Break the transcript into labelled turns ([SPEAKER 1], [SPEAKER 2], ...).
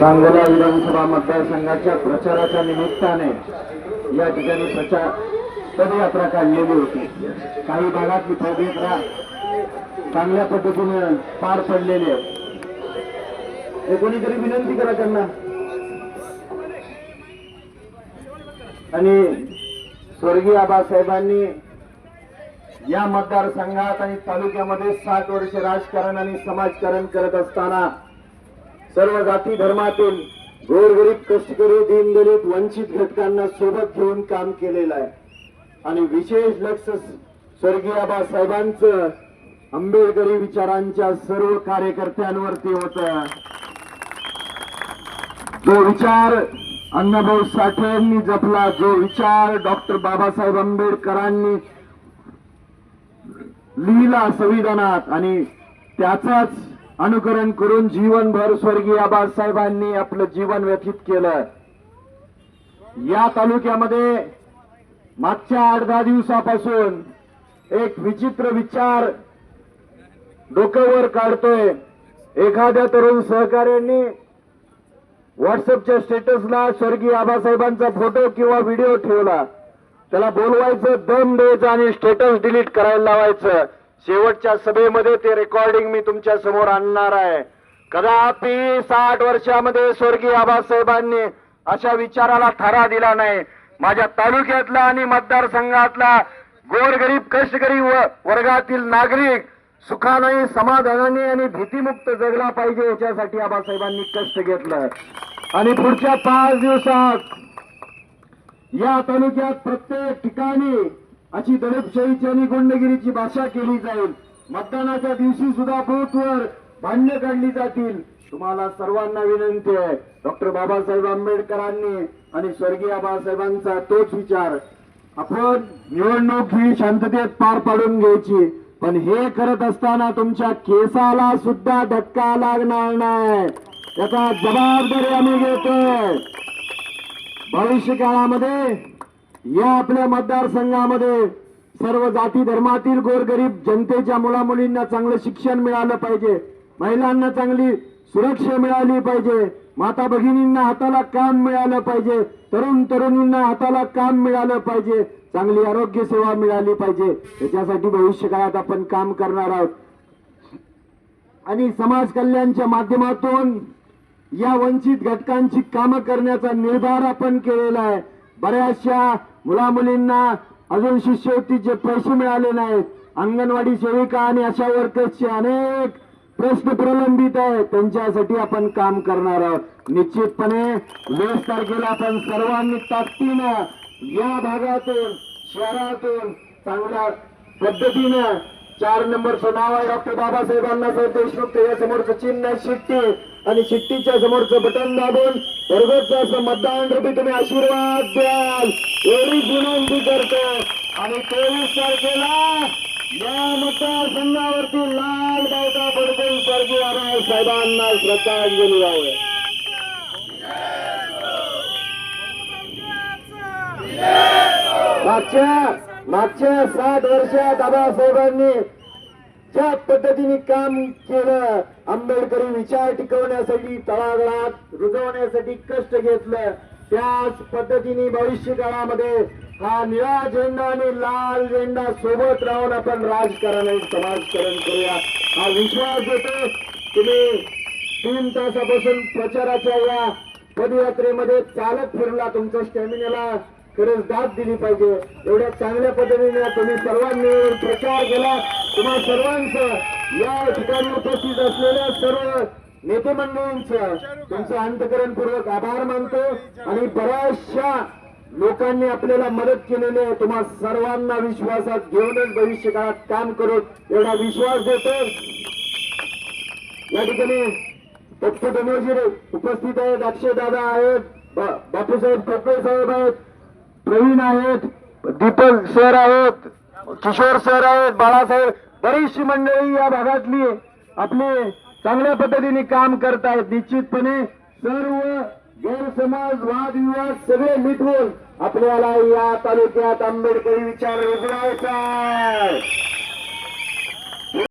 [SPEAKER 1] सांगोला विधानसभा मतदारसंघाच्या प्रचाराच्या निमित्ताने या ठिकाणी प्रचार पदयात्रा काढलेली होती. काही भागात ही पदयात्रा चांगल्या पद्धतीने पार पडलेली आहे हे कोणीतरी विनंती करा त्यांना. आणि स्वर्गीय आबासाहेबांनी या मतदारसंघात आणि तालुक्यामध्ये साठ वर्ष राजकारण आणि समाजकारण करत असताना सर्व जाती धर्मातील गोरगरीब कष्टकरी दीनदलित वंचित घटकांना सोबत घेऊन काम केलेलं आहे. आणि विशेष लक्ष स्वर्गीय आबासाहेबांचं आंबेडकरी विचारांच्या सर्व कार्यकर्त्यांवरती होत. जो विचार अण्णाभाऊ साठेंनी जपला जो विचार डॉक्टर बाबासाहेब आंबेडकरांनी लिहिला संविधानात आणि त्याचाच अनुकरण करून जीवनभर स्वर्गीय आबासाहेबांनी आपलं जीवन व्यतीत केलं. या तालुक्यामध्ये मागच्या आठ दहा दिवसापासून एक विचित्र विचार डोक्यावर काढतोय. एखाद्या तरुण सहकार्यांनी व्हॉट्सअपच्या स्टेटसला स्वर्गीय आबासाहेबांचा फोटो किंवा व्हिडिओ ठेवला. त्याला बोलवायचं दम द्यायचं आणि स्टेटस डिलीट करायला लावायचं. शेवटच्या सभेमध्ये ते रेकॉर्डिंग मी तुमच्यासमोर आणणार आहे. कदापि साठ वर्षामध्ये स्वर्गीय आबासाहेबांनी अशा विचाराला थारा दिला नाही. माझ्या तालुक्यातला आणि मतदारसंघातला गोरगरीब कष्टकरी व वर्गातील नागरिक सुखाने समाधानाने आणि भीतीमुक्त जगला पाहिजे याच्यासाठी आबासाहेबांनी कष्ट घेतलं. आणि पुढच्या पाच दिवसात या तालुक्यात प्रत्येक ठिकाणी अशी दडपशाहीची आणि गुंडगिरीची भाषा केली जाईल. मतदानाच्या दिवशी सुद्धा बूथवर भांडणं काढली जातील. तुम्हाला सर्वांना विनंती आहे. डॉक्टर बाबासाहेब आंबेडकरांनी आणि स्वर्गीय बाबासाहेबांचा तोच विचार. आपण निवडणूक ही शांततेत पार पाडून घ्यायची. पण हे करत असताना तुमच्या केसाला सुद्धा धक्का लागणार नाही. त्याचा जबाबदारी आम्ही घेतोय. भविष्य काळामध्ये या आपल्या मतदारसंघामध्ये सर्व जाती धर्मातील गोरगरीब जनतेच्या मुलामुलींना चांगलं शिक्षण मिळालं पाहिजे. महिलांना चांगली सुरक्षा मिळाली पाहिजे. माता भगिनींना हाताला काम मिळालं पाहिजे. तरुण तरुणींना हाताला काम मिळालं पाहिजे. चांगली आरोग्य सेवा मिळाली पाहिजे. याच्यासाठी भविष्य काळात आपण काम करणार आहोत. आणि समाज कल्याणच्या माध्यमातून या वंचित घटकांची कामं करण्याचा निर्धार आपण केलेला आहे. बऱ्याचशा मुलामुलींना अजून शिष्यवृत्तीचे पैसे मिळाले नाहीत. अंगणवाडी सेविका आणि अशा वर्कर्सचे अनेक प्रश्न प्रलंबित आहेत. त्यांच्यासाठी आपण काम करणार आहोत. निश्चितपणे वीस तारखेला आपण सर्वांनी ताकदीनं या भागातून शहरातून चांगल्या पद्धतीनं चार नंबरचं नाव आहे डॉक्टर बाबासाहेब अण्णासाहेब देशमुख त्याच्यासमोरचं चिन्ह शिट्टी आणि शिट्टीच्या समोरचं बटन दाबून भरगोच असं मतदान. रूपी तुम्ही आशीर्वाद द्याल. एवढी विनंती करतो. आणि तेवीस तारखेला या मतदारसंघावरती लाल बावटा पडकून स्वर्गीय साहेबांना श्रद्धांजली आहे मागच्या मागच्या सात वर्षात आबासाहेबांनी ज्या पद्धतीने काम केलं आंबेडकरी विचार टिकवण्यासाठी तळागाळात रुजवण्यासाठी कष्ट घेतलं त्याच पद्धतीने भविष्य काळामध्ये हा निळा झेंडा आणि लाल झेंडा सोबत राहून आपण राजकारण आणि समाजकारण करूया. हा विश्वास देतो तुम्ही तीन तासापासून प्रचाराच्या या पदयात्रेमध्ये चालत फिरला तुमच्या स्टॅमिनाला. खरंच दाद दिली पाहिजे. एवढ्या चांगल्या पद्धतीने तुम्ही सर्वांनी प्रचार केला. तुम्हा सर्वांचं या ठिकाणी उपस्थित असलेल्या सर्व नेते मंडळींचं त्यांचं अंतकरणपूर्वक आभार मानतो आणि बऱ्याचशा लोकांनी आपल्याला मदत केलेली आहे. तुम्हा सर्वांना विश्वासात घेऊनच भविष्य काळात काम करून एवढा विश्वास देतो. या ठिकाणी पक्ष बनवजी उपस्थित आहेत अक्षय दादा आहेत बापूसाहेब ठोकळे साहेब आहेत प्रवीण आहेत दीपक सर आहेत. किशोर सर आहेत बाळासाहेब बरीचशी मंडळी या भागातली आपली चांगल्या पद्धतीने काम करतायत. निश्चितपणे सर्व गैरसमाज वादविवाद सगळे मिटवून आपल्याला या तालुक्यात आंबेडकरी विचार रुजवायचा आहे.